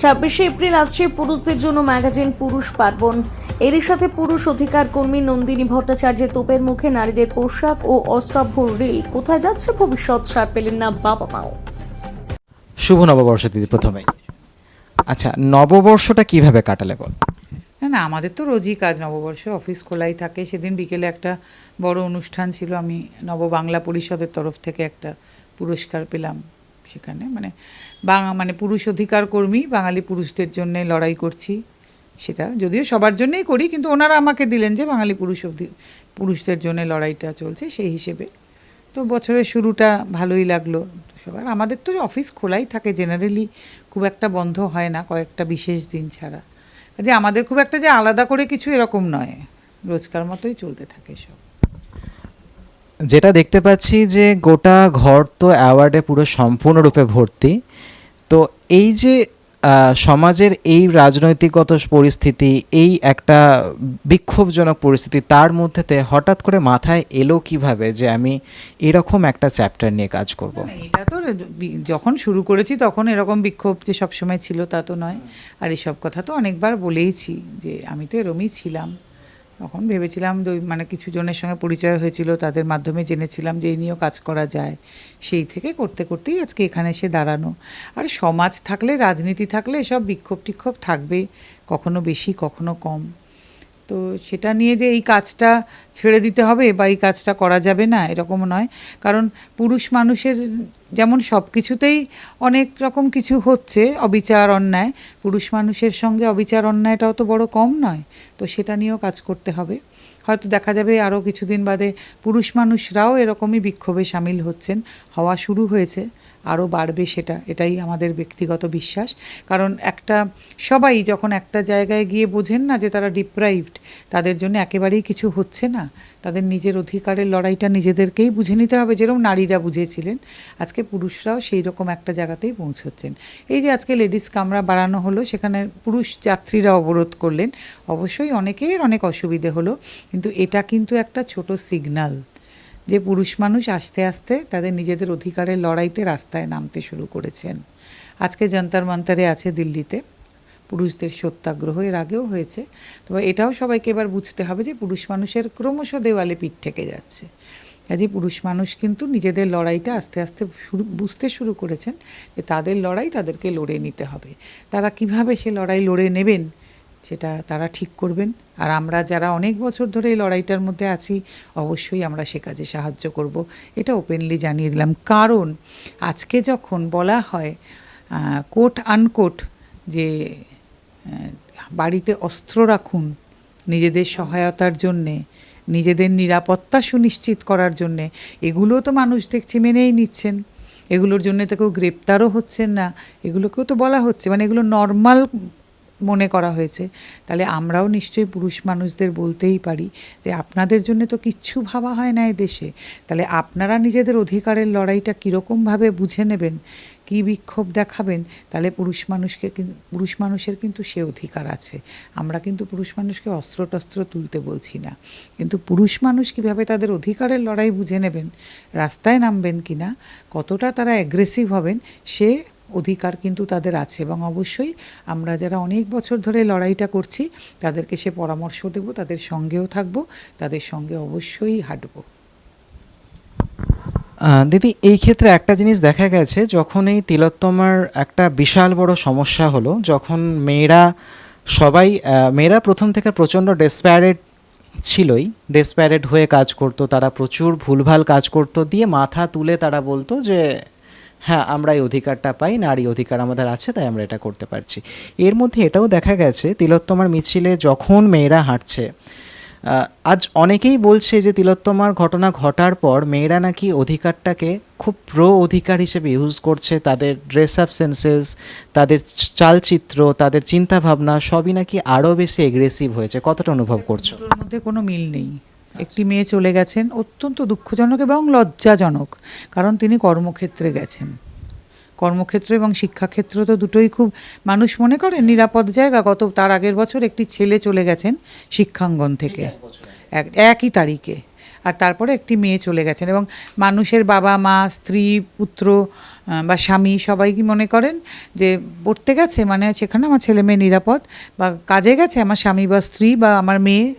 ছাব্বিশে এপ্রিল আসছে পুরুষদের জন্য ম্যাগাজিন পুরুষ পার্বণ। এরই সাথে পুরুষ অধিকার কর্মী নন্দিনী ভট্টাচার্যের তোপের মুখে নারীদের পোশাক ও অষ্টভ্য রিল। কোথায় যাচ্ছে ভবিষ্যৎ সার পেলেন না বাবা মাও। শুভ নববর্ষ দিদি প্রথমেই। আচ্ছা নববর্ষটা কীভাবে কাটালে বল? না না আমাদের তো রোজই কাজ নববর্ষে। অফিস খোলাই থাকে। সেদিন বিকেলে একটা বড় অনুষ্ঠান ছিল। আমি নববাংলা পরিষদের তরফ থেকে একটা পুরস্কার পেলাম। সেখানে। মানে বাংলা মানে পুরুষ অধিকার কর্মী, বাঙালি পুরুষদের জন্য লড়াই করছি সেটা। যদিও সবার জন্যই করি, কিন্তু ওনারা আমাকে দিলেন যে বাঙালি পুরুষ অধি- পুরুষদের জন্য লড়াইটা চলছে সেই হিসেবে। তো বছরের শুরুটা ভালোই লাগল সবার। আমাদের তো অফিস খোলাই থাকে, জেনারেলি খুব একটা বন্ধ হয় না কয়েকটা বিশেষ দিন ছাড়া। যে আমাদের খুব একটা যে আলাদা করে কিছু এরকম নয়। রোজকার মতোই চলতে থাকে সব। যেটা দেখতে পাচ্ছি যে গোটা ঘর তো অ্যাওয়ার্ডে পুরো সম্পূর্ণরূপে ভর্তি। তো এই যে সমাজের এই রাজনৈতিকগত পরিস্থিতি, এই একটা বিক্ষোভজনক পরিস্থিতি, তার মধ্যেতে হঠাৎ করে মাথায় এলো কীভাবে যে আমি এরকম একটা চ্যাপ্টার নিয়ে কাজ করব? এটা তো যখন শুরু করেছি তখন এরকম বিক্ষোভ যে সবসময় ছিল তা তো নয়। আর এসব কথা তো অনেকবার বলেইছি যে আমি তো এরমই ছিলাম। তখন ভেবেছিলাম মানে কিছু জনের সঙ্গে পরিচয় হয়েছিল, তাদের মাধ্যমে জেনেছিলাম যে এই নিয়েও কাজ করা যায়। সেই থেকে করতে করতেই আজকে এখানে এসে দাঁড়ানো। আর সমাজ থাকলে, রাজনীতি থাকলে সব বিক্ষোভ টিক্ষোভ থাকবে কখনো বেশি, কখনো কম। তো সেটা নিয়ে যে এই কাজটা ছেড়ে দিতে হবে বা এই কাজটা করা যাবে না, এরকম নয়। কারণ পুরুষ মানুষের যেমন সব কিছুতেই অনেক রকম কিছু হচ্ছে, অবিচার, অন্যায়। পুরুষ মানুষের সঙ্গে অবিচার, অন্যায়টাও তো বড় কম নয়। তো সেটা নিয়েও কাজ করতে হবে। হয়তো দেখা যাবে আরও কিছুদিন বাদে পুরুষ মানুষরাও এরকমই বিক্ষোভে সামিল হচ্ছেন। হওয়া শুরু হয়েছে আরও বাড়বে সেটা, এটাই আমাদের ব্যক্তিগত বিশ্বাস। কারণ একটা, সবাই যখন একটা জায়গায় গিয়ে বোঝেন না যে তারা ডিপ্রাইভড তাদের জন্য একেবারেই কিছু হচ্ছে না। তাদের নিজের অধিকারের লড়াইটা নিজেদেরকেই বুঝে নিতে হবে, যেরকম নারীরা বুঝেছিলেন আজকে পুরুষরাও সেই রকম একটা জায়গাতেই পৌঁছচ্ছেন। এই যে আজকে লেডিস কামরা বাড়ানো হলো, সেখানে পুরুষ যাত্রীরা অবরোধ করলেন। অবশ্যই অনেকের অনেক অসুবিধে হলো, কিন্তু এটা কিন্তু একটা ছোট সিগনাল যে পুরুষ মানুষ আস্তে আস্তে তাদের নিজেদের অধিকারের লড়াইতে রাস্তায় নামতে শুরু করেছেন। আজকে যন্তর মন্তরে আছে দিল্লিতে। পুরুষদের সত্যাগ্রহ এর আগেও হয়েছে। তবে এটাও সবাইকে এবার বুঝতে হবে যে পুরুষ মানুষের ক্রমশ দেওয়ালে পিঠ থেকে যাচ্ছে। কাজে পুরুষ মানুষ কিন্তু নিজেদের লড়াইটা আস্তে আস্তে শুরু, বুঝতে শুরু করেছেন যে তাদের লড়াই তাদেরকে লড়ে নিতে হবে। তারা কীভাবে সে লড়াই লড়ে নেবেন সেটা তারা ঠিক করবেন। আর আমরা যারা অনেক বছর ধরে এই লড়াইটার মধ্যে আছি, অবশ্যই আমরা সে কাজে সাহায্য করব। এটা ওপেনলি জানিয়ে দিলাম। কারণ আজকে যখন বলা হয় কোট আনকোট যে বাড়িতে অস্ত্র রাখুন নিজেদের সহায়তার জন্যে, নিজেদের নিরাপত্তা সুনিশ্চিত করার জন্যে। এগুলো তো মানুষ দেখছি মেনেই নিচ্ছেন। এগুলোর জন্য তো কেউ গ্রেপ্তারও হচ্ছেন না। এগুলোকেও তো বলা হচ্ছে। মানে এগুলো নর্মাল মনে করা হয়েছে। তাহলে আমরাও নিশ্চয়ই পুরুষ মানুষদের বলতেই পারি যে আপনাদের জন্য তো কিচ্ছু ভাবা হয় না এই দেশে তাহলে আপনারা নিজেদের অধিকারের লড়াইটা কীরকমভাবে বুঝে নেবেন, কী বিক্ষোভ দেখাবেন, তাহলে পুরুষ মানুষকে পুরুষ মানুষের কিন্তু সে অধিকার আছে। আমরা কিন্তু পুরুষ মানুষকে অস্ত্র টস্ত্র তুলতে বলছি না। কিন্তু পুরুষ মানুষ কীভাবে তাদের অধিকারের লড়াই বুঝে নেবেন, রাস্তায় নামবেন কিনা, কতটা তারা অ্যাগ্রেসিভ হবেন, সে অধিকার কিন্তু তাদের আছে এবং অবশ্যই আমরা যারা অনেক বছর ধরে লড়াইটা করছি, তাদেরকে সে পরামর্শ দেব, তাদের সঙ্গেও থাকব, তাদের সঙ্গে অবশ্যই হাঁটবো। দিদি, এই ক্ষেত্রে একটা জিনিস দেখা গেছে, যখন এই তিলোত্তমার একটা বিশাল বড় সমস্যা হলো, যখন মেয়েরা সবাই মেয়েরা প্রথম থেকে প্রচণ্ড ডেসপ্যারেড ছিলই ডেসপ্যারেড হয়ে কাজ করতো, তারা প্রচুর ভুলভাল কাজ করতো, দিয়ে মাথা তুলে তারা বলতো যে হ্যাঁ আমরা এই অধিকারটা পাই, নারী অধিকার আমাদের আছে, তাই আমরা এটা করতে পারছি। এর মধ্যে এটাও দেখা গেছে, তিলোত্তমার মিছিলে যখন মেয়েরা হাঁটছে আজ অনেকেই বলছে যে তিলোত্তমার ঘটনা ঘটার পর মেয়েরা নাকি অধিকারটাকে খুব প্রো অধিকার হিসেবে ইউজ করছে, তাদের ড্রেস আপ সেন্সেস তাদের চালচিত্র, তাদের চিন্তাভাবনা, সবই নাকি আরও বেশি এগ্রেসিভ হয়েছে। কতটা অনুভব করছ? মধ্যে কোনো মিল নেই। একটি মেয়ে চলে গেছেন অত্যন্ত দুঃখজনক এবং লজ্জাজনক কারণ তিনি কর্মক্ষেত্রে গেছেন। কর্মক্ষেত্র এবং শিক্ষাক্ষেত্র তো দুটোই খুব মানুষ মনে করে নিরাপদ জায়গা। গত তার আগের বছর একটি ছেলে চলে গেছেন শিক্ষাঙ্গন থেকে। এক একই তারিখে। আর তারপরে একটি মেয়ে চলে গেছেন এবং মানুষের বাবা মা স্ত্রী পুত্র বা স্বামী সবাই কি মনে করেন যে পড়তে গেছে? মানে সেখানে আমার ছেলে মেয়ে নিরাপদ বা কাজে গেছে? আমার স্বামী বা স্ত্রী বা আমার মেয়ে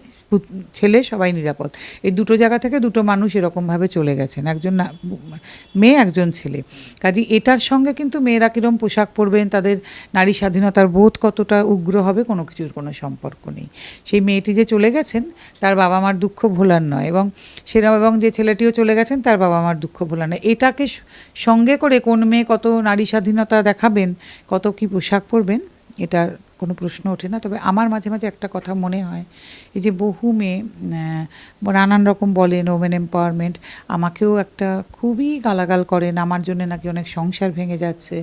ছেলে, সবাই নিরাপদ। এই দুটো জায়গা থেকে দুটো মানুষ এরকমভাবে চলে গেছেন। একজন মেয়ে, একজন ছেলে। কাজে এটার সঙ্গে কিন্তু মেয়েরা কীরকম পোশাক পরবেন, তাদের নারী স্বাধীনতার বোধ কতটা উগ্র হবে, কোনো কিছুর কোনো সম্পর্ক নেই। সেই মেয়েটি যে চলে গেছেন, তার বাবা মার দুঃখ ভোলার নয় এবং সেরকম এবং যে ছেলেটিও চলে গেছেন, তার বাবা মার দুঃখ ভোলার নয়। এটাকে সঙ্গে করে কোন মেয়ে কত নারী স্বাধীনতা দেখাবেন, কত কি পোশাক পরবেন, এটার কোনো প্রশ্ন ওঠে না। তবে আমার মাঝে মাঝে একটা কথা মনে হয়, এই যে বহু মেয়ে নানান রকম বলেন ওমেন এম্পাওয়ারমেন্ট আমাকেও একটা খুবই গালাগাল করেন, আমার জন্য নাকি অনেক সংসার ভেঙে যাচ্ছে,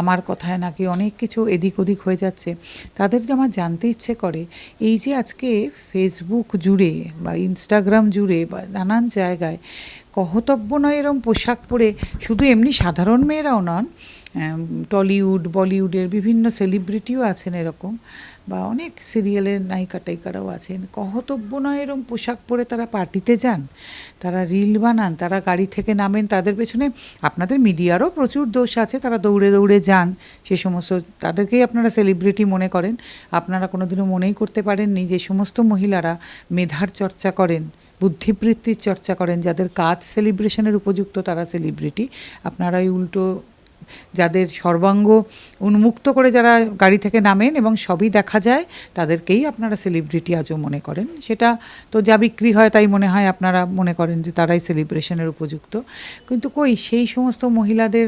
আমার কথায় নাকি অনেক কিছু এদিক ওদিক হয়ে যাচ্ছে। তাদের যে আমার জানতে ইচ্ছে করে, এই যে আজকে ফেসবুক জুড়ে বা ইনস্টাগ্রাম জুড়ে বা নানান জায়গায়, কহতব্য নয় এরম পোশাক পরে শুধু এমনি সাধারণ মেয়েরাও নন টলিউড, বলিউডের বিভিন্ন সেলিব্রিটিও আছেন এরকম, বা অনেক সিরিয়ালের নায়িকা টাইকারাও আছেন। কহতব্য নয় এরম পোশাক পরে তারা পার্টিতে যান, তারা রিল বানান, তারা গাড়ি থেকে নামেন, তাদের পেছনে আপনাদের মিডিয়ারও প্রচুর দোষ আছে, তারা দৌড়ে দৌড়ে যান, সে সমস্ত, তাদেরকেই আপনারা সেলিব্রিটি মনে করেন। আপনারা কোনোদিনও মনেই করতে পারেননি যে সমস্ত মহিলারা মেধার চর্চা করেন, বুদ্ধিবৃত্তির চর্চা করেন, যাদের কাজ সেলিব্রেশনের উপযুক্ত তারা সেলিব্রিটি। আপনারা এই উল্টো যাদের সর্বাঙ্গ উন্মুক্ত করে যারা গাড়ি থেকে নামেন এবং সবই দেখা যায়, তাদেরকেই আপনারা সেলিব্রিটি আজও মনে করেন। সেটা তো যা বিক্রি হয় তাই মনে হয় আপনারা মনে করেন যে তারাই সেলিব্রেশনের উপযুক্ত। কিন্তু কই, সেই সমস্ত মহিলাদের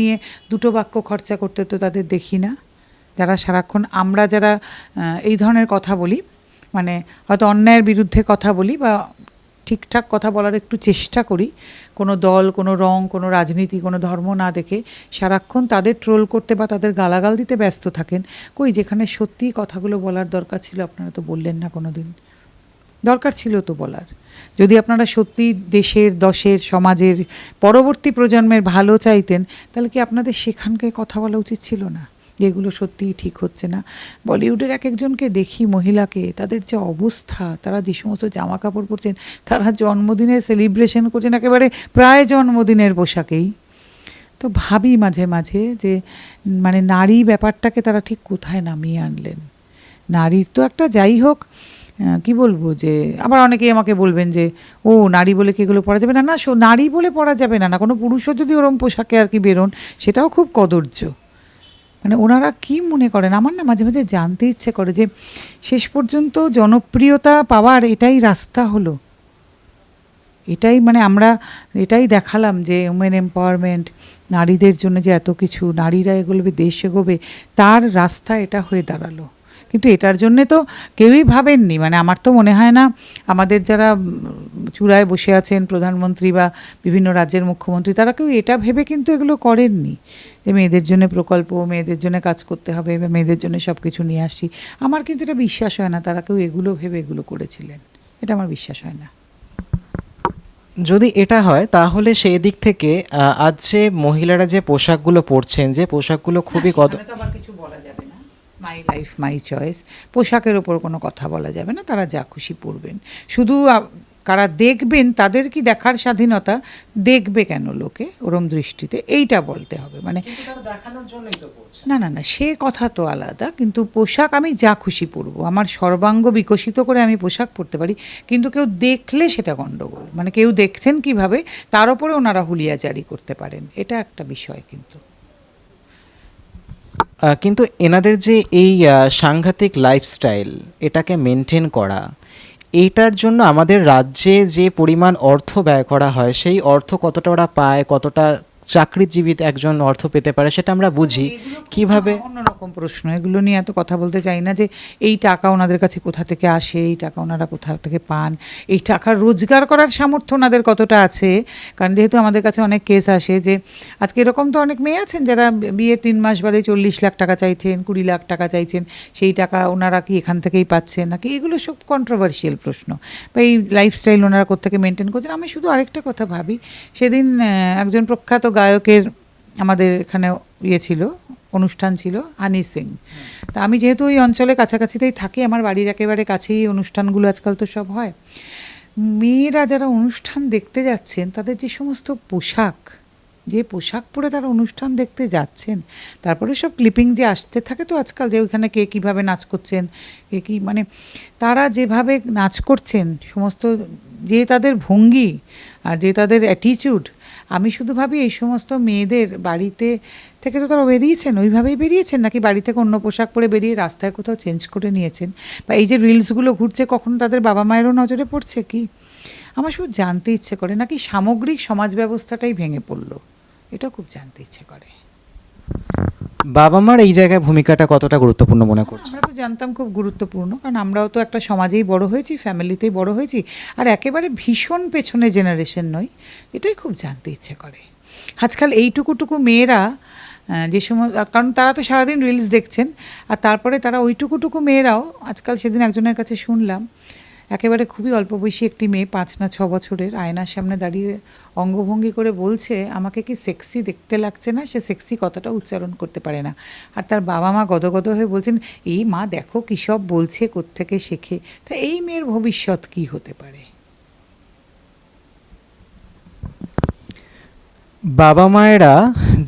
নিয়ে দুটো বাক্য খরচা করতে তো তাদের দেখি না। যারা সারাক্ষণ আমরা যারা এই ধরনের কথা বলি মানে হয়তো অন্যায়ের বিরুদ্ধে কথা বলি বা ঠিকঠাক কথা বলার একটু চেষ্টা করি। কোনো দল, কোনো রং, কোনো রাজনীতি, কোনো ধর্ম না দেখে সারাক্ষণ তাদের ট্রোল করতে বা তাদের গালাগাল দিতে ব্যস্ত থাকেন। কই যেখানে সত্যিই কথাগুলো বলার দরকার ছিল আপনারা তো বললেন না কোনো দিন দরকার ছিল তো বলার। যদি আপনারা সত্যি দেশের, দশের, সমাজের, পরবর্তী প্রজন্মের ভালো চাইতেন, তাহলে কি আপনাদের সেখানকে কথা বলা উচিত ছিল না? যেগুলো সত্যিই ঠিক হচ্ছে না। বলিউডের এক একজনকে দেখি মহিলাকে, তাদের যে অবস্থা, তারা যে সমস্ত জামা কাপড় পরছেন, তারা জন্মদিনের সেলিব্রেশন করছেন একেবারে প্রায় জন্মদিনের পোশাকেই। তো ভাবি মাঝে মাঝে যে মানে নারী ব্যাপারটাকে তারা ঠিক কোথায় নামিয়ে আনলেন? নারীর তো একটা যাই হোক কি বলব যে, আবার অনেকেই আমাকে বলবেন যে, ও নারী বলে কি এগুলো পরা যাবে না? না নারী বলে পরা যাবে না না, কোনো পুরুষও যদি ওরম পোশাকে আর কি বেরোন, সেটাও খুব কদর্য। মানে ওনারা কি মনে করেন? আমার না মাঝে মাঝে জানতে ইচ্ছে করে যে শেষ পর্যন্ত জনপ্রিয়তা পাওয়ার এটাই রাস্তা হলো। এটাই মানে আমরা এটাই দেখালাম যে উমেন এম্পাওয়ারমেন্ট নারীদের জন্য যে এত কিছু, নারীরা এগোবে দেশ এগোবে, তার রাস্তা এটা হয়ে দাঁড়াল। কিন্তু এটার জন্যে তো কেউই ভাবেননি। মানে আমার তো মনে হয় না আমাদের যারা চূড়ায় বসে আছেন প্রধানমন্ত্রী বা বিভিন্ন রাজ্যের মুখ্যমন্ত্রী তারা কেউ এটা ভেবে কিন্তু এগুলো করেননি যে মেয়েদের জন্য প্রকল্প মেয়েদের জন্য কাজ করতে হবে বা মেয়েদের জন্য সব কিছু নিয়ে আসছি। আমার কিন্তু এটা বিশ্বাস হয় না তারা কেউ এগুলো ভেবে এগুলো করেছিলেন। এটা আমার বিশ্বাস হয় না। যদি এটা হয় তাহলে সেই দিক থেকে আজ যে মহিলারা যে পোশাকগুলো পরছেন যে পোশাকগুলো খুবই কত কিছু বলা যাবে মাই লাইফ মাই চয়েস পোশাকের ওপর কোনো কথা বলা যাবে না তারা যা খুশি পরবেন। শুধু কারা দেখবেন তাদের কি দেখার স্বাধীনতা? দেখবে কেন লোকে? ওরম দৃষ্টিতে এইটা বলতে হবে। মানে দেখানোর জন্যই তো না না না সে কথা তো আলাদা কিন্তু পোশাক আমি যা খুশি পরবো। আমার সর্বাঙ্গ বিকশিত করে আমি পোশাক পরতে পারি কিন্তু কেউ দেখলে সেটা গণ্ডগোল মানে কেউ দেখছেন কীভাবে তার উপরে ওনারা হুলিয়া জারি করতে পারেন। এটা একটা বিষয় কিন্তু। কিন্তু এনাদের যে এই সাংঘাতিক লাইফস্টাইল এটাকে মেনটেন করা, এইটার জন্য আমাদের রাজ্যে যে পরিমাণ অর্থ ব্যয় করা হয়, সেই অর্থ কতটা ওরা পায়, কতটা চাকরিজীবী একজন অর্থ পেতে পারে সেটা আমরা বুঝি। কীভাবে? অন্যরকম প্রশ্ন। এগুলো নিয়ে এত কথা বলতে চাই না যে এই টাকা ওনাদের কাছে কোথা থেকে আসে এই টাকা ওনারা কোথা থেকে পান। এই টাকা রোজগার করার সামর্থ্য ওনাদের কতটা আছে? কারণ যেহেতু আমাদের কাছে অনেক কেস আসে যে আজকে এরকম তো অনেক মেয়ে আছেন যারা বিয়ের তিন মাস বাদে চল্লিশ লাখ টাকা চাইছেন কুড়ি লাখ টাকা চাইছেন সেই টাকা ওনারা কি এখান থেকেই পাচ্ছেন? নাকি এগুলো সব কন্ট্রোভার্সিয়াল প্রশ্ন। বা এই লাইফস্টাইল ওনারা কোথেকে মেনটেন করছেন? আমি শুধু আরেকটা কথা ভাবি। সেদিন একজন প্রখ্যাত গায়কের আমাদের এখানে ইয়ে ছিল, অনুষ্ঠান ছিল হানি সিং। তা আমি যেহেতু ওই অঞ্চলে কাছাকাছিতেই থাকি, আমার বাড়ির একেবারে কাছেই অনুষ্ঠানগুলো আজকাল তো সব হয়, মেয়েরা যারা অনুষ্ঠান দেখতে যাচ্ছেন, তাদের যে সমস্ত পোশাক, যে পোশাক পরে তারা অনুষ্ঠান দেখতে যাচ্ছেন, তারপরে সব ক্লিপিং যে আসতে থাকে তো আজকাল যে ওইখানে কে কীভাবে নাচ করছেন, কে কী মানে তারা যেভাবে নাচ করছেন, সমস্ত যে তাদের ভঙ্গি আর যে তাদের অ্যাটিচিউড আমি শুধু ভাবি এই সমস্ত মেয়েদের বাড়িতে থেকে তো তারা বেরিয়েছেন, ওইভাবেই বেরিয়েছেন নাকি বাড়ি থেকে অন্য পোশাক পরে বেরিয়ে রাস্তায় কোথাও চেঞ্জ করে নিয়েছেন? বা এই যে রিলসগুলো ঘুরছে, কখনো তাদের বাবা মায়েরও নজরে পড়ছে কি? আমার শুধু জানতে ইচ্ছে করে, নাকি সামগ্রিক সমাজ ব্যবস্থাটাই ভেঙে পড়ল? এটা খুব জানতে ইচ্ছে করে। বাবা মার এই জায়গায় ভূমিকাটা কতটা গুরুত্বপূর্ণ মনে করছে? আমরা তো জানতাম খুব গুরুত্বপূর্ণ, কারণ আমরাও তো একটা সমাজেই বড় হয়েছি, ফ্যামিলিতেই বড় হয়েছি, আর একেবারে ভীষণ পেছনে জেনারেশন নই, এটাই খুব জানতে ইচ্ছে করে। আজকাল এইটুকুটুকু মেয়েরা যে সময়, কারণ তারা তো সারাদিন রিলস দেখছেন, আর তারপরে তারা ওইটুকুটুকু মেয়েরাও, আজকাল সেদিন একজনের কাছে শুনলাম একেবারে খুবই অল্প বয়সী একটি মেয়ে, পাঁচ না ছ বছরের, আয়নার সামনে দাঁড়িয়ে অঙ্গভঙ্গি করে বলছে, আমাকে কি সেক্সি দেখতে লাগছে না? সে সেক্সি কথাটা উচ্চারণ করতে পারে না। আর তার বাবা মা গদগদ হয়ে বলছেন, এই মা, দেখো কী সব বলছে, কোত্থেকে শেখে? তা এই মেয়ের ভবিষ্যৎ কি হতে পারে? বাবা মায়েরা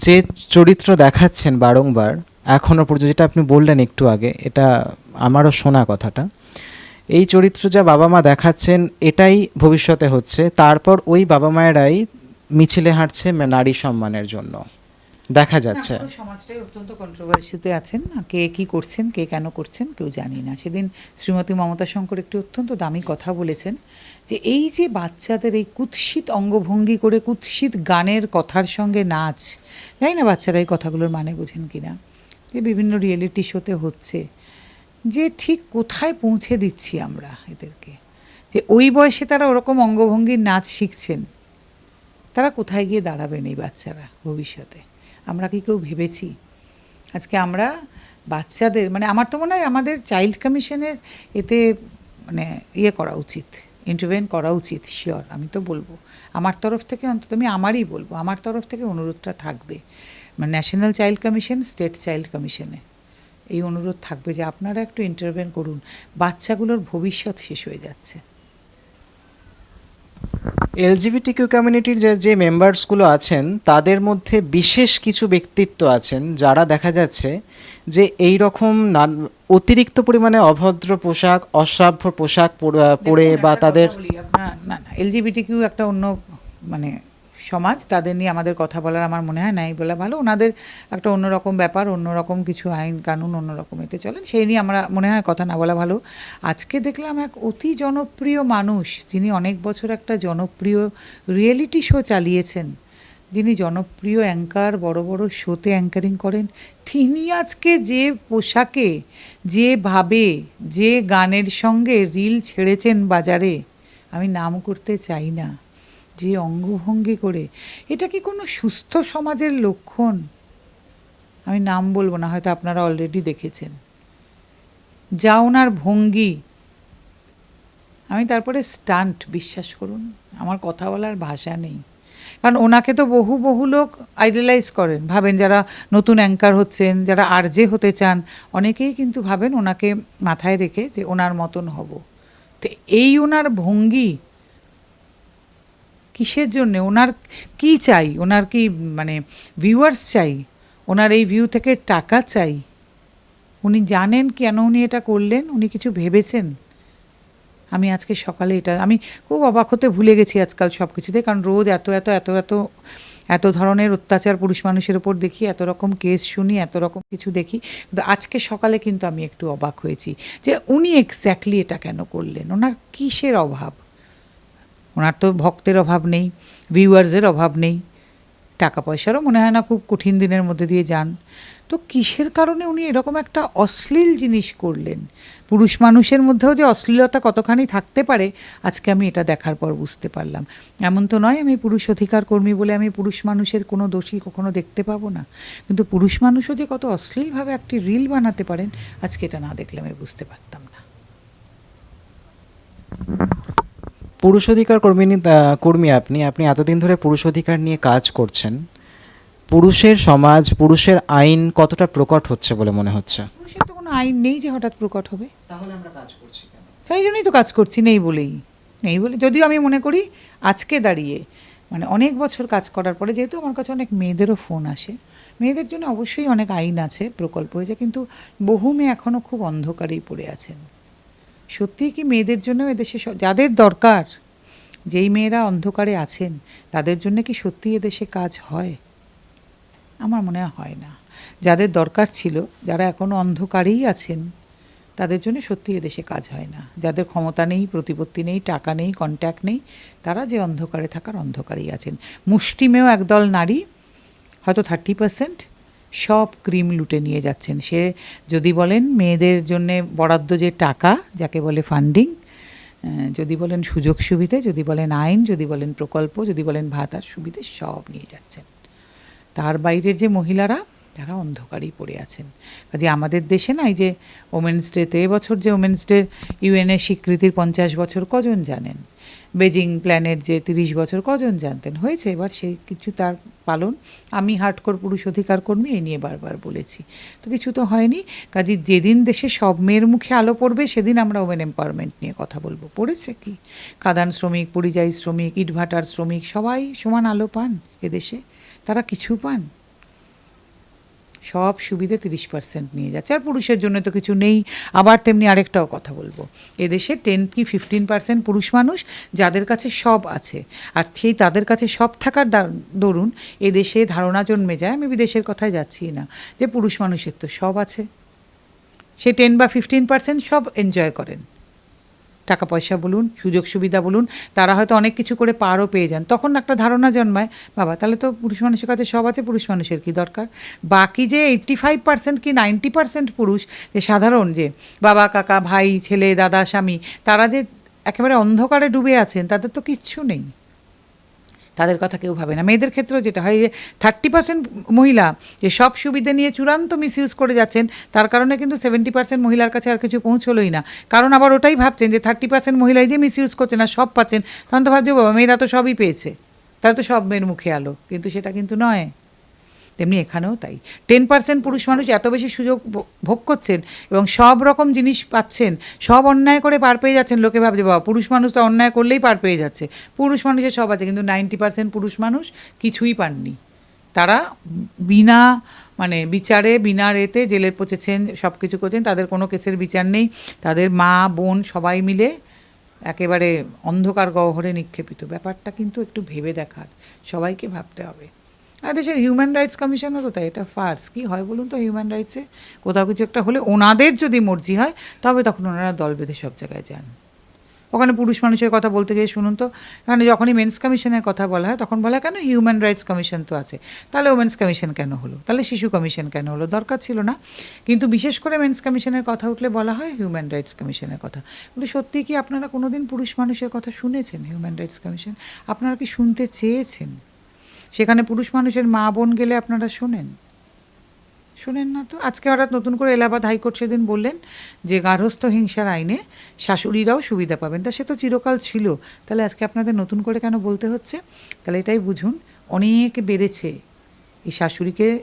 যে চরিত্র দেখাচ্ছেন বারংবার এখনও পর্যন্ত, যেটা আপনি বললেন একটু আগে, এটা আমারও শোনা কথাটা। এই চরিত্র যা বাবা মা দেখাচ্ছেন এটাই ভবিষ্যতে হচ্ছে। তারপর ওই বাবা মায়েরাই মিছিলে হাঁটছে নারী সম্মানের জন্য। দেখা যাচ্ছে। সমাজটাই অত্যন্ত কন্ট্রোভার্সিতে আছেন। না কে কি করছেন কে কেন করছেন কেউ জানি না। সেদিন শ্রীমতী মমতা শঙ্কর একটি অত্যন্ত দামি কথা বলেছেন যে এই যে বাচ্চাদের এই কুৎসিত অঙ্গভঙ্গি করে কুৎসিত গানের কথার সঙ্গে নাচ জানি না বাচ্চারা এই কথাগুলোর মানে বোঝেন কিনা যে বিভিন্ন রিয়েলিটি শোতে হচ্ছে। যে ঠিক কোথায় পৌঁছে দিচ্ছি আমরা এদেরকে? যে ওই বয়সে তারা ওরকম অঙ্গভঙ্গির নাচ শিখছেন। তারা কোথায় গিয়ে দাঁড়াবেন এই বাচ্চারা ভবিষ্যতে? আমরা কি কেউ ভেবেছি? আজকে আমরা বাচ্চাদের মানে আমার তো মনে হয় আমাদের চাইল্ড কমিশনের এতে মানে ইয়ে করা উচিত ইন্টারভেন করা উচিত শিওর আমি তো বলব। আমার তরফ থেকে অন্তত, আমি আমারই বলব, আমার তরফ থেকে অনুরোধটা থাকবে। মানে national child commission state child কমিশনে এই অনুরোধ থাকবে যে আপনারা একটু ইন্টারভেন করুন। বাচ্চাগুলোর ভবিষ্যৎ শেষ হয়ে যাচ্ছে। এলজিবিটি কিউ কমিউনিটির যে যে মেম্বার্সগুলো আছেন তাদের মধ্যে বিশেষ কিছু ব্যক্তিত্ব আছেন যারা দেখা যাচ্ছে যে এই রকম অতিরিক্ত পরিমাণে অভদ্র পোশাক অশ্রাব্য পোশাক পরে- বা তাদের না না এলজিবিটি কিউ একটা অন্য মানে সমাজ, তাদের নিয়ে আমাদের কথা বলার আমার মনে হয় নাই বলা ভালো। ওনাদের একটা অন্যরকম ব্যাপার, অন্যরকম কিছু আইন কানুন, অন্যরকম এতে চলেন সেই নিয়ে আমরা মনে হয় কথা না বলা ভালো। আজকে দেখলাম এক অতি জনপ্রিয় মানুষ, যিনি অনেক বছর একটা জনপ্রিয় রিয়েলিটি শো চালিয়েছেন। যিনি জনপ্রিয় অ্যাঙ্কার বড় বড় শোতে অ্যাঙ্কারিং করেন। তিনি আজকে যে পোশাকে যেভাবে যে গানের সঙ্গে রিল ছেড়েছেন বাজারে, আমি নাম করতে চাই না। যে অঙ্গভঙ্গি করে, এটা কি কোনো সুস্থ সমাজের লক্ষণ? আমি নাম বলব না, হয়তো আপনারা অলরেডি দেখেছেন। যা ওনার ভঙ্গি। আমি তারপরে স্টান্ট বিশ্বাস করুন, আমার কথা বলার ভাষা নেই। কারণ ওনাকে তো বহু বহু লোক আইডিয়ালাইজ করেন। ভাবেন যারা নতুন অ্যাঙ্কার হচ্ছেন, যারা আরজে হতে চান, অনেকেই কিন্তু ভাবেন ওনাকে মাথায় রেখে যে ওনার মতন হব। তো এই ওনার ভঙ্গি কিসের জন্যে? ওনার কি চাই? ওনার কি মানে ভিউয়ার্স চাই? ওনার এই ভিউ থেকে টাকা চাই? উনি জানেন কেন উনি এটা করলেন? উনি কিছু ভেবেছেন? আমি আজকে সকালে এটা, আমি খুব অবাক হতে ভুলে গেছি আজকাল সব কিছুতে কারণ রোজ এত এত এত এত এত ধরনের অত্যাচার পুরুষ মানুষের ওপর দেখি, এত রকম কেস শুনি, এত রকম কিছু দেখি। কিন্তু আজকে সকালে কিন্তু আমি একটু অবাক হয়েছি যে উনি এক্স্যাক্টলি এটা কেন করলেন? ওনার কিসের অভাব? ওনার তো ভক্তের অভাব নেই ভিউয়ার্সের অভাব নেই। টাকা পয়সারও মনে হয় না খুব কঠিন দিনের মধ্যে দিয়ে যান। তো কিসের কারণে উনি এরকম একটা অশ্লীল জিনিস করলেন? পুরুষ মানুষের মধ্যেও যে অশ্লীলতা কতখানি থাকতে পারে, আজকে আমি এটা দেখার পর বুঝতে পারলাম। এমন তো নয় আমি পুরুষ অধিকার কর্মী বলে আমি পুরুষ মানুষের কোনো দোষী কখনো দেখতে পাবো না। কিন্তু পুরুষ মানুষও যে কত অশ্লীলভাবে একটি রিল বানাতে পারেন, আজকে এটা না দেখলে আমি বুঝতে পারতাম না পুরুষ অধিকার কর্মী কর্মী আপনি আপনি এতদিন ধরে পুরুষ অধিকার নিয়ে কাজ করছেন পুরুষের সমাজ পুরুষের আইন কতটা প্রকট হচ্ছে বলে মনে হচ্ছে? পুরুষের তো কোনো আইন নেই যে হঠাৎ প্রকট হবে। তাহলে আমরা কাজ করছি তাই জন্যই তো কাজ করছি নেই বলেই। নেই বলে যদিও আমি মনে করি আজকে দাঁড়িয়ে মানে অনেক বছর কাজ করার পরে যেহেতু আমার কাছে অনেক মেয়েদেরও ফোন আসে মেয়েদের জন্য অবশ্যই অনেক আইন আছে প্রকল্প হয়েছে কিন্তু বহু মেয়ে এখনও খুব অন্ধকারেই পড়ে আছেন। সত্যিই কি মেয়েদের জন্য এদেশে যাদের দরকার, যেই মেয়েরা অন্ধকারে আছেন, তাদের জন্য কি সত্যি এদেশে কাজ হয়? আমার মনে হয় না। যাদের দরকার ছিল, যারা এখনও অন্ধকারেই আছেন, তাদের জন্য সত্যি এদেশে কাজ হয় না। যাদের ক্ষমতা নেই, প্রতিপত্তি নেই, টাকা নেই কন্ট্যাক্ট নেই, তারা যে অন্ধকারে থাকার অন্ধকারেই আছেন। মুষ্টিমেয় একদল নারী, হয়তো থার্টি পার্সেন্ট সব ক্রিম লুটে নিয়ে যাচ্ছেন। সে যদি বলেন মেয়েদের জন্য বরাদ্দ যে টাকা, যাকে বলে ফান্ডিং যদি বলেন সুযোগ সুবিধে, যদি বলেন আইন, যদি বলেন প্রকল্প, যদি বলেন ভাতার সুবিধে সব নিয়ে যাচ্ছেন। তার বাইরের যে মহিলারা, তারা অন্ধকারেই পড়ে আছেন। কাজে আমাদের দেশে না, এই যে ওমেন্স ডেতে এবছর যে ওমেন্স ডে ইউএনের স্বীকৃতির পঞ্চাশ বছর কজন জানেন? বেজিং প্ল্যানের যে তিরিশ বছর কজন জানতেন? হয়েছে এবার সে কিছু তার পালন। আমি হার্ডকোর পুরুষ অধিকার কর্মী এই নিয়ে বারবার বলেছি। তো কিছু তো হয়নি। কাজে যেদিন দেশে সব মেয়ের মুখে আলো পড়বে, সেদিন আমরা ওমেন এম্পাওয়ারমেন্ট নিয়ে কথা বলব। পড়েছে কি? খাদান শ্রমিক, পরিযায়ী শ্রমিক, ইটভাটার শ্রমিক, সবাই সমান আলো পান এদেশে তারা কিছু পান? সব সুবিধে তিরিশ পার্সেন্ট নিয়ে যাচ্ছে। আর পুরুষের জন্য তো কিছু নেই। আবার তেমনি আরেকটাও কথা বলব। এদেশে টেন কি ফিফটিন পার্সেন্ট পুরুষ মানুষ, যাদের কাছে সব আছে। আর সেই তাদের কাছে সব থাকার দরুন এদেশে ধারণা জন্মে যায়। আমি বিদেশের কথায় যাচ্ছি না। যে পুরুষ মানুষের তো সব আছে। সে টেন বা ফিফটিন পার্সেন্ট সব এনজয় করেন। টাকা পয়সা বলুন, সুযোগ সুবিধা বলুন, তারা হয়তো অনেক কিছু করে পারও পেয়ে যান। তখন একটা ধারণা জন্মায়, বাবা, তাহলে তো পুরুষ মানুষের কাছে সব আছে, পুরুষ মানুষের কি দরকার? বাকি যে এইট্টি ফাইভ পার্সেন্ট কি নাইনটি পার্সেন্ট পুরুষ, যে সাধারণ যে বাবা, কাকা, ভাই, ছেলে, দাদা, স্বামী, তারা যে একেবারে অন্ধকারে ডুবে আছেন, তাদের তো কিচ্ছু নেই। তাদের কথা কেউ ভাবে না। মেয়েদের ক্ষেত্রেও যেটা হয় যে থার্টি পার্সেন্ট মহিলা যে সব সুবিধে নিয়ে চূড়ান্ত মিসইউজ করে যাচ্ছেন, তার কারণে কিন্তু সেভেন্টি পার্সেন্ট মহিলার কাছে আর কিছু পৌঁছলোই না। কারণ আবার ওটাই ভাবছেন যে থার্টি পার্সেন্ট মহিলাই যে মিসইউজ করছে না, সব পাচ্ছেন, তখন তো ভাবছে বাবা, মেয়েরা তো সবই পেয়েছে। তারা তো সব মেয়ের মুখে আলো। কিন্তু সেটা কিন্তু নয়। তেমনি এখানেও তাই। টেন পার্সেন্ট পুরুষ মানুষ এত বেশি সুযোগ ভোগ করছেন এবং সব রকম জিনিস পাচ্ছেন, সব অন্যায় করে পার পেয়ে যাচ্ছেন, লোকে ভাবছে, বাবা, পুরুষ মানুষ তো অন্যায় করলেই পার পেয়ে যাচ্ছে। পুরুষ মানুষের সব আছে, কিন্তু নাইনটি পার্সেন্ট পুরুষ মানুষ কিছুই পাননি। তারা বিনা মানে বিচারে, বিনা রেতে জেলের পচেছেন সব কিছু করছেন, তাদের কোনো কেসের বিচার নেই। তাদের মা, বোন সবাই মিলে একেবারে অন্ধকার গহ্বরে নিক্ষেপিত। ব্যাপারটা কিন্তু একটু ভেবে দেখার, সবাইকে ভাবতে হবে। আর দেশের হিউম্যান রাইটস কমিশনারও তাই, এটা ফার্স। কি হয় বলুন তো হিউম্যান রাইটসে কোথাও কিছু একটা হলে ওনাদের যদি মর্জি হয়, তবে তখন ওনারা দল বেঁধে সব জায়গায় যান। ওখানে পুরুষ মানুষের কথা বলতে গিয়ে শুনুন তো, এখানে যখনই মেন্স কমিশনের কথা বলা হয়, তখন বলা কেন হিউম্যান রাইটস কমিশন তো আছে? তাহলে ওমেন্স কমিশন কেন হলো? তাহলে শিশু কমিশন কেন হলো? দরকার ছিল না। কিন্তু বিশেষ করে মেন্স কমিশনের কথা উঠলে বলা হয় হিউম্যান রাইটস কমিশনের কথা। বলে সত্যি কি আপনারা কোনোদিন পুরুষ মানুষের কথা শুনেছেন হিউম্যান রাইটস কমিশন আপনারা কি শুনতে চেয়েছেন? সেখানে পুরুষ মানুষের মা বোন গেলে আপনারা শোনেন। শোনেন না তো? আজকে হঠাৎ নতুন করে এলাহাবাদ হাইকোর্ট সেদিন বললেন যে গার্হস্থ্য হিংসার আইনে শাশুড়িরাও সুবিধা পাবেন। তা সে তো চিরকাল ছিল। তাহলে আজকে আপনাদের নতুন করে কেন বলতে হচ্ছে? তাহলে এটাই বুঝুন, অনেক বেড়েছে এই শাশুড়িকে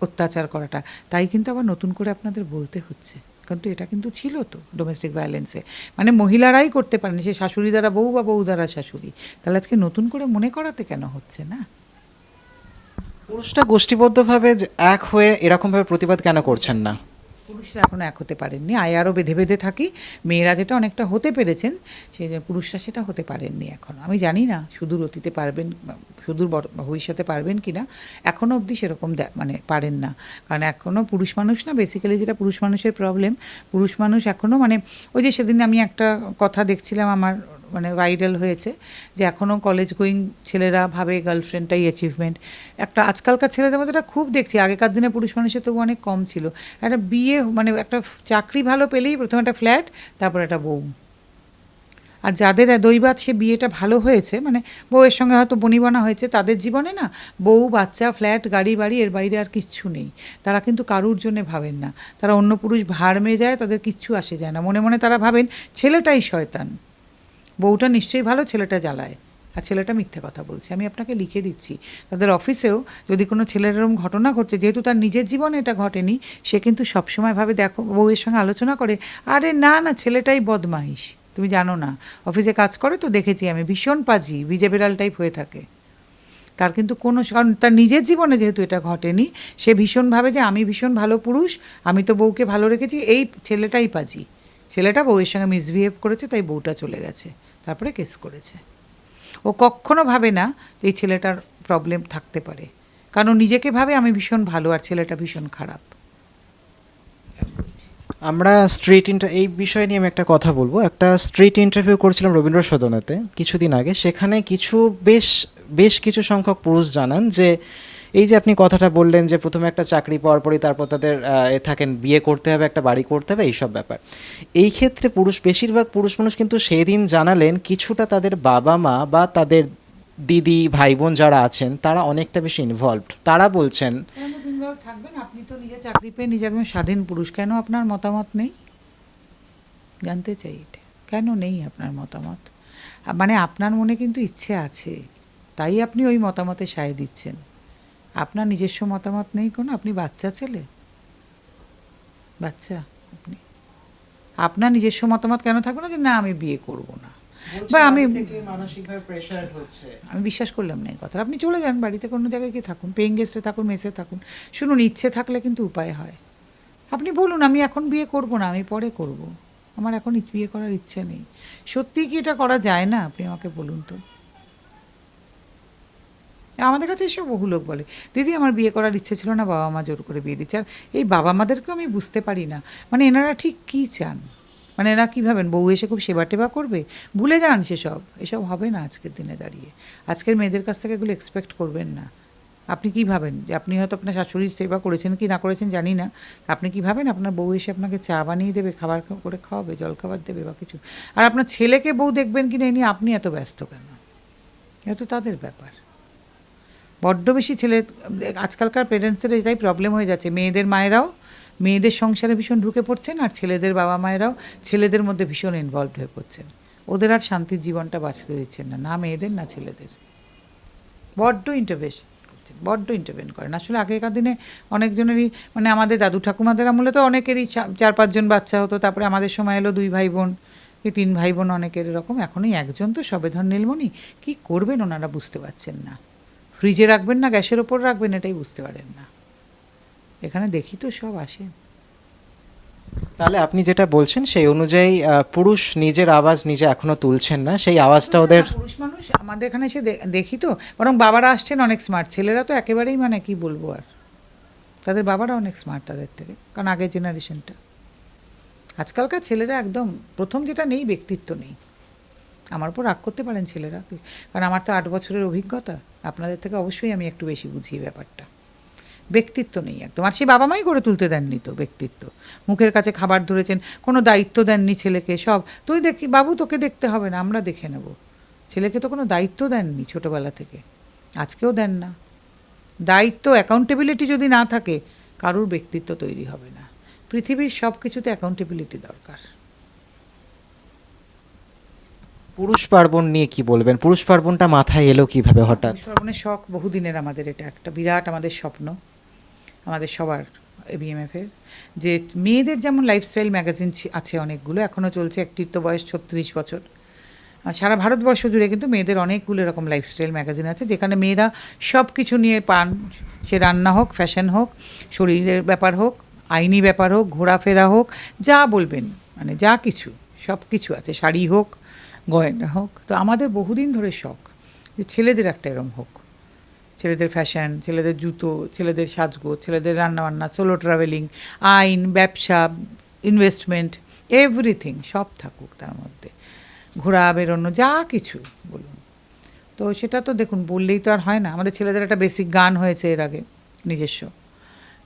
অত্যাচার করাটা। তাই কিন্তু আবার নতুন করে আপনাদের বলতে হচ্ছে। কিন্তু এটা কিন্তু ছিল তো ডোমেস্টিক ভায়োলেন্সে মানে মহিলারাই করতে পারেন। সে শাশুড়ি দ্বারা বউ বা বউ দ্বারা শাশুড়ি। তাহলে আজকে নতুন করে মনে করাতে কেন হচ্ছে না? পুরুষরা গোষ্ঠীবদ্ধভাবে এক হয়ে এরকমভাবে প্রতিবাদ কেন করছেন না? পুরুষরা এখনও এক হতে পারেননি। আয় আরও বেঁধে বেঁধে থাকি। মেয়েরা যেটা অনেকটা হতে পেরেছেন সে যে পুরুষরা সেটা হতে পারেননি এখনও। আমি জানি না সুদূর অতীতে পারবেন সুদূর ভবিষ্যতে পারবেন কি না। এখনও অবধি সেরকম মানে পারেন না। কারণ এখনও পুরুষ মানুষ না বেসিক্যালি যেটা পুরুষ মানুষের প্রবলেম পুরুষ মানুষ এখনও মানে ওই যে সেদিন আমি একটা কথা দেখছিলাম আমার মানে ভাইরাল হয়েছে যে এখনও কলেজ গোয়িং ছেলেরা ভাবে গার্লফ্রেন্ডটাই অ্যাচিভমেন্ট একটা আজকালকার ছেলেদের মধ্যে এটা খুব দেখছি, আগেকার দিনে পুরুষ মানুষের তবু অনেক কম ছিল। একটা বিয়ে মানে একটা চাকরি ভালো পেলেই প্রথমে একটা ফ্ল্যাট তারপর একটা বউ। আর যাদের দৈবাত সে বিয়েটা ভালো হয়েছে মানে বউয়ের সঙ্গে হয়তো বনিবনা হয়েছে, তাদের জীবনে না বউ, বাচ্চা ফ্ল্যাট গাড়ি, বাড়ি, এর বাইরে আর কিচ্ছু নেই। তারা কিন্তু কারুর জন্যে ভাবেন না। তারা অন্য পুরুষ ভাড় মেয়ে যায়, তাদের কিচ্ছু আসে যায় না। মনে মনে তারা ভাবেন, ছেলেটাই শয়তান। বউটা নিশ্চয়ই ভালো ছেলেটা জ্বালায়। আর ছেলেটা মিথ্যে কথা বলছে। আমি আপনাকে লিখে দিচ্ছি। তাদের অফিসেও যদি কোনো ছেলের এরকম ঘটনা ঘটছে, যেহেতু তার নিজের জীবনে এটা ঘটেনি, সে কিন্তু সবসময় ভাবে, দেখো, বউয়ের সঙ্গে আলোচনা করে। আরে না না, ছেলেটাই বদমাইশ। তুমি জানো না। অফিসে কাজ করে তো দেখেছি আমি, ভীষণ পাজি বিজে বিড়াল টাইপ হয়ে থাকে। তার কিন্তু কোনো কারণ তার নিজের জীবনে যেহেতু এটা ঘটেনি, সে ভীষণভাবে যে, আমি ভীষণ ভালো পুরুষ, আমি তো বউকে ভালো রেখেছি। এই ছেলেটাই পাজি। ছেলেটা বউয়ের সঙ্গে মিসবিহেভ করেছে, তাই বউটা চলে গেছে। তারপরে কেস করেছে। ও কখনো ভাবে না যে এই ছেলেটার প্রবলেম থাকতে পারে। কারণ নিজেকে ভাবে, আমি ভীষণ ভালো আর ছেলেটা ভীষণ খারাপ। আমরা স্ট্রিট ইন্টার এই বিষয় নিয়ে আমি একটা কথা বলব। একটা স্ট্রিট ইন্টারভিউ করেছিলাম রবীন্দ্র সদনেতে কিছুদিন আগে। সেখানে কিছু বেশ বেশ কিছু সংখ্যক পুরুষ জানান যে এই যে আপনি কথাটা বললেন যে প্রথমে একটা চাকরি পাওয়ার পরেই তারপর তাদের এ থাকেন, বিয়ে করতে হবে, একটা বাড়ি করতে হবে, এইসব ব্যাপার। এই ক্ষেত্রে পুরুষ, বেশিরভাগ পুরুষ মানুষ কিন্তু সেই দিন জানালেন কিছুটা তাদের বাবা মা বা তাদের দিদি ভাই বোন যারা আছেন, তারা অনেকটা বেশি ইনভলভড তারা বলছেন থাকবেন, আপনি তো নিজে চাকরি পেয়ে নিজে একজন স্বাধীন পুরুষ। কেন আপনার মতামত নেই? জানতে চাই এটা। কেন নেই আপনার মতামত? মানে আপনার মনে কিন্তু ইচ্ছে আছে, তাই আপনি ওই মতামতে সায় দিচ্ছেন। আপনার নিজস্ব মতামত নেই কোনো? আপনি বাচ্চা ছেলে? বাচ্চা আপনি। আপনার নিজস্ব মতামত কেন থাকবে না যে না আমি বিয়ে করব না? বা আমি আমি বিশ্বাস করলাম না এই কথা আপনি চলে যান বাড়িতে কোনো জায়গায় গিয়ে থাকুন। পেইং গেস্টে থাকুন মেসে থাকুন। শুনুন ইচ্ছে থাকলে কিন্তু উপায় হয়। আপনি বলুন আমি এখন বিয়ে করব না আমি পরে করব। আমার এখন বিয়ে করার ইচ্ছে নেই। সত্যি কি এটা করা যায় না? আপনি আমাকে বলুন তো। আমাদের কাছে এসব বহু লোক বলে, দিদি, আমার বিয়ে করার ইচ্ছে ছিল না, বাবা মা জোর করে বিয়ে দিচ্ছে। আর এই বাবা মাদেরকেও আমি বুঝতে পারি না। মানে এনারা ঠিক কী চান? মানে এরা কী ভাবেন বউ এসে খুব সেবা টেবা করবে? ভুলে যান সেসব। এসব হবে না আজকের দিনে দাঁড়িয়ে। আজকের মেয়েদের কাছ থেকে এগুলো এক্সপেক্ট করবেন না। আপনি কি ভাবেন? যে আপনি হয়তো আপনার শাশুড়ির সেবা করেছেন কি না করেছেন জানি না। আপনি কি ভাবেন? আপনার বউ এসে আপনাকে চা বানিয়ে দেবে, খাবার করে খাওয়াবে জলখাবার দেবে বা কিছু? আর আপনার ছেলেকে বউ দেখবেন কি না এই নিয়ে আপনি এত ব্যস্ত কেন? এটা তো তাদের ব্যাপার। বড্ড বেশি ছেলে, আজকালকার পেরেন্টসদের এটাই প্রবলেম হয়ে যাচ্ছে। মেয়েদের মায়েরাও, মেয়েদের সংসারে ভীষণ ঢুকে পড়ছেন আর ছেলেদের বাবা মায়েরাও ছেলেদের মধ্যে ভীষণ ইনভলভ হয়ে পড়ছেন। ওদের আর শান্তির জীবনটা বাঁচতে দিচ্ছেন না না মেয়েদের, না ছেলেদের। বড্ড ইন্টারভেশন করছেন, বড্ড ইন্টারভেন করেন। আসলে আগেকার দিনে অনেকজনেরই মানে আমাদের দাদু ঠাকুমাদের আমলে তো অনেকেরই চার পাঁচজন বাচ্চা হতো, তারপরে আমাদের সময় এলো দুই ভাই বোন কি তিন ভাই বোন অনেকের এরকম, এখনই একজন তো সবেধন নীলমণি। কি করবেন ওনারা বুঝতে পারছেন না। ফ্রিজে রাখবেন না গ্যাসের ওপর রাখবেন এটাই বুঝতে পারেন না। এখানে দেখি তো সব আসে। তাহলে আপনি যেটা বলছেন সেই অনুযায়ী পুরুষ নিজের আওয়াজ নিজে এখনও তুলছেন না সেই আওয়াজটা ওদের পুরুষ মানুষ আমাদের এখানে এসে দেখি তো বরং বাবারা আসছেন অনেক স্মার্ট ছেলেরা তো একেবারেই মানে কি বলব আর। তাদের বাবারা অনেক স্মার্ট তাদের থেকে কারণ আগের জেনারেশনটা আজকালকার ছেলেরা একদম প্রথম যেটা নেই ব্যক্তিত্ব নেই। আমার উপর রাগ করতে পারেন ছেলেরা কারণ আমার তো আট বছরের অভিজ্ঞতা। আপনাদের থেকে অবশ্যই আমি একটু বেশি বুঝি ব্যাপারটা। ব্যক্তিত্ব নেই একদম। আর সে বাবা মাই করে তুলতে দেননি তো ব্যক্তিত্ব। মুখের কাছে খাবার ধরেছেন, কোনো দায়িত্ব দেননি ছেলেকে, সব। তুই দেখি, বাবু তোকে দেখতে হবে না, আমরা দেখে নেব। ছেলেকে তো কোনো দায়িত্ব দেননি ছোটোবেলা থেকে। আজকেও দেন না। দায়িত্ব অ্যাকাউন্টেবিলিটি যদি না থাকে, কারুর ব্যক্তিত্ব তৈরি হবে না। পৃথিবীর সব কিছুতে অ্যাকাউন্টেবিলিটি দরকার। পুরুষ পার্বণ নিয়ে কি বলবেন? পুরুষ পার্বণটা মাথায় এলো কীভাবে হঠাৎ? শ্রবণের শখ বহুদিনের আমাদের এটা একটা বিরাট আমাদের স্বপ্ন, আমাদের সবার এবিএমএফের যে মেয়েদের যেমন লাইফস্টাইল ম্যাগাজিন আছে অনেকগুলো, এখনও চলছে, একটির তো বয়স ছত্রিশ বছর। সারা ভারতবর্ষ জুড়ে কিন্তু মেয়েদের অনেকগুলো এরকম লাইফস্টাইল ম্যাগাজিন আছে, যেখানে মেয়েরা সব কিছু নিয়ে পান। সে রান্না হোক ফ্যাশন হোক, শরীরের ব্যাপার হোক, আইনি ব্যাপার হোক, ঘোরাফেরা হোক, যা বলবেন মানে যা কিছু সব কিছু আছে, শাড়ি হোক গয়না হোক, তো আমাদের বহুদিন ধরে শখ যে ছেলেদের একটা এরম হোক। ছেলেদের ফ্যাশন ছেলেদের জুতো, ছেলেদের সাজগোজ, ছেলেদের রান্নাবান্না সোলো ট্রাভেলিং আইন, ব্যবসা ইনভেস্টমেন্ট এভরিথিং সব থাকুক তার মধ্যে। ঘোরা বেরোনো, যা কিছু বলুন। তো সেটা তো দেখুন, বললেই তো আর হয় না। আমাদের ছেলেদের একটা বেসিক গান হয়েছে এর আগে, নিজস্ব।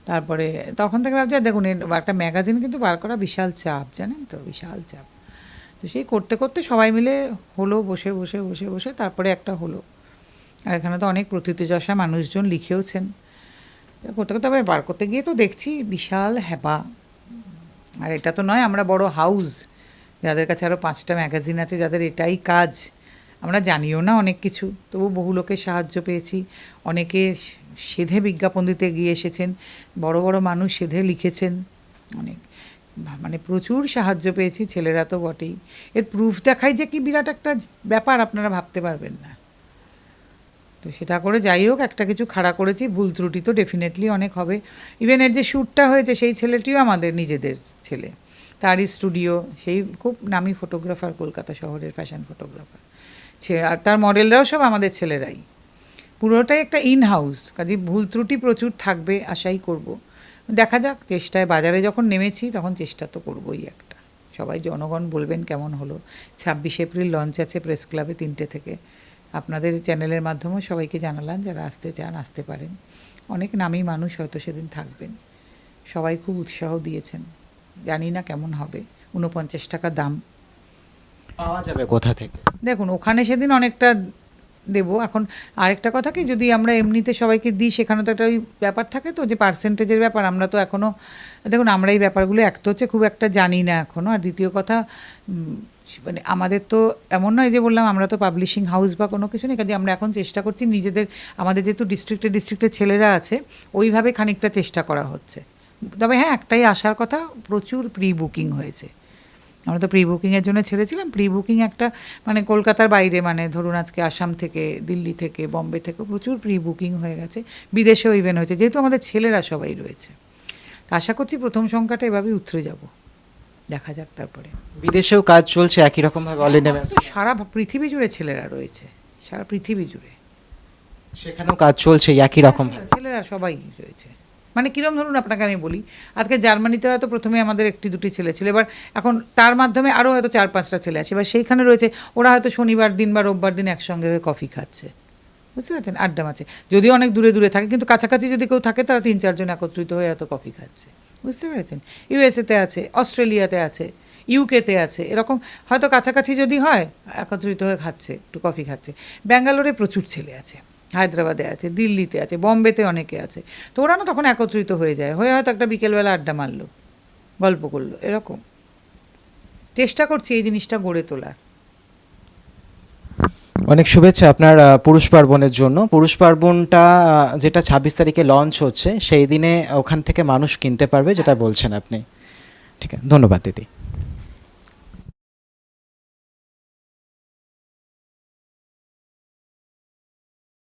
তারপরে তখন থেকে ভাবছি দেখুন একটা ম্যাগাজিন কিন্তু বার করা বিশাল চাপ, জানেন তো? বিশাল চাপ। তো সেই করতে করতে সবাই মিলে হলো, বসে বসে বসে বসে, তারপরে একটা হলো। আর এখানে তো অনেক প্রথিতযশা মানুষজন লিখেওছেন। করতে করতে আবার বার করতে গিয়ে তো দেখছি বিশাল হ্যাপা। আর এটা তো নয়, আমরা বড় হাউস। যাদের কাছে আরও পাঁচটা ম্যাগাজিন আছে, যাদের এটাই কাজ। আমরা জানিও না অনেক কিছু, তবু বহু লোকের সাহায্য পেয়েছি। অনেকে সেধে বিজ্ঞাপন দিতে গিয়ে এসেছেন, বড় বড় মানুষ সেধে লিখেছেন অনেক। মানে প্রচুর সাহায্য পেয়েছি, ছেলেরা তো বটেই। এর প্রুফ দেখাই যে কি বিরাট একটা ব্যাপার আপনারা ভাবতে পারবেন না। তো সেটা করে যাই হোক, একটা কিছু খাড়া করেছি, ভুল ত্রুটি তো ডেফিনেটলি অনেক হবে। ইভেন এর যে শ্যুটটা হয়েছে, সেই ছেলেটিও আমাদের নিজেদের ছেলে। তারই স্টুডিও সেই খুব নামি ফটোগ্রাফার কলকাতা শহরের ফ্যাশন ফটোগ্রাফার আর তার মডেলরাও সব আমাদের ছেলেরাই। পুরোটাই একটা ইন হাউস কাজে ভুল ত্রুটি প্রচুর থাকবে, আশাই করব। দেখা যাক চেষ্টায় বাজারে যখন নেমেছি তখন চেষ্টা তো করবোই একটা। সবাই জনগণ বলবেন কেমন হলো। ছাব্বিশে এপ্রিল লঞ্চ আছে প্রেস ক্লাবে তিনটে থেকে। আপনাদের চ্যানেলের মাধ্যমেও সবাইকে জানালাম যারা আসতে চান আসতে পারেন। অনেক নামী মানুষ হয়তো সেদিন থাকবেন। সবাই খুব উৎসাহ দিয়েছেন। জানি না কেমন হবে। উনপঞ্চাশ টাকা দাম। পাওয়া যাবে কোথা থেকে? দেখুন ওখানে সেদিন অনেকটা দেব। এখন আরেকটা কথা কি, যদি আমরা এমনিতে সবাইকে দিই, সেখানে তো একটা ওই ব্যাপার থাকে তো, যে পার্সেন্টেজের ব্যাপার, আমরা তো এখনও দেখুন, আমরা এই ব্যাপারগুলো এক তো হচ্ছে খুব একটা জানি না এখনও আর দ্বিতীয় কথা মানে আমাদের তো এমন নয় যে বললাম, আমরা তো পাবলিশিং হাউস বা কোনো কিছু নেই, কাজে আমরা এখন চেষ্টা করছি নিজেদের, আমাদের যেহেতু ডিস্ট্রিক্টে ডিস্ট্রিক্টের ছেলেরা আছে, ওইভাবে খানিকটা চেষ্টা করা হচ্ছে। তবে হ্যাঁ একটাই আসার কথা, প্রচুর প্রি বুকিং হয়েছে। আমরা তো প্রি বুকিংয়ের জন্য ছেড়েছিলাম। প্রি বুকিং একটা মানে কলকাতার বাইরে মানে ধরুন আজকে আসাম থেকে দিল্লি থেকে বম্বে থেকে প্রচুর প্রি বুকিং হয়ে গেছে। বিদেশেও ইভেন্ট হয়েছে। যেহেতু আমাদের ছেলেরা সবাই রয়েছে। তা আশা করছি প্রথম সংখ্যাটা এভাবেই উতরে যাব। দেখা যাক তারপরে। বিদেশেও কাজ চলছে একই রকমভাবে অলরেডি সারা পৃথিবী জুড়ে ছেলেরা রয়েছে। সারা পৃথিবী জুড়ে। সেখানেও কাজ চলছে একই রকম। ছেলেরা সবাই রয়েছে। মানে কিরম ধরুন আপনাকে আমি বলি, আজকে জার্মানিতে হয়তো প্রথমে আমাদের একটি দুটি ছেলে ছিল, এবার এখন তার মাধ্যমে আরও হয়তো চার পাঁচটা ছেলে আছে, এবার সেইখানে রয়েছে, ওরা হয়তো শনিবার দিন বা রোববার দিন একসঙ্গে হয়ে কফি খাচ্ছে। বুঝতে পারছেন? আড্ডা মাছে যদিও অনেক দূরে দূরে থাকে, কিন্তু কাছাকাছি যদি কেউ থাকে, তারা তিন চারজন একত্রিত হয়ে হয়তো কফি খাচ্ছে। বুঝতে পেরেছেন? ইউএসএতে আছে, অস্ট্রেলিয়াতে আছে ইউকেতে আছে, এরকম হয়তো কাছাকাছি যদি হয়, একত্রিত হয়ে খাচ্ছে, একটু কফি খাচ্ছে। ব্যাঙ্গালোরে প্রচুর ছেলে আছে। হায়দ্রাবাদে আছে, দিল্লিতে আছে, বম্বেতে অনেকে আছে। তো ওরা না তখন একত্রিত হয়ে যায়, হয়ে হয়তো একটা বিকেলবেলা আড্ডা মারলো, গল্প করল, এরকম। চেষ্টা করছি এই জিনিসটা গড়ে তোলার। অনেক শুভেচ্ছা আপনার পুরুষ পার্বণের জন্য। পুরুষ পার্বণটা যেটা ছাব্বিশ তারিখে লঞ্চ হচ্ছে, সেই দিনে ওখান থেকে মানুষ কিনতে পারবে, যেটা বলছেন আপনি। ঠিক আছে, ধন্যবাদ দিদি।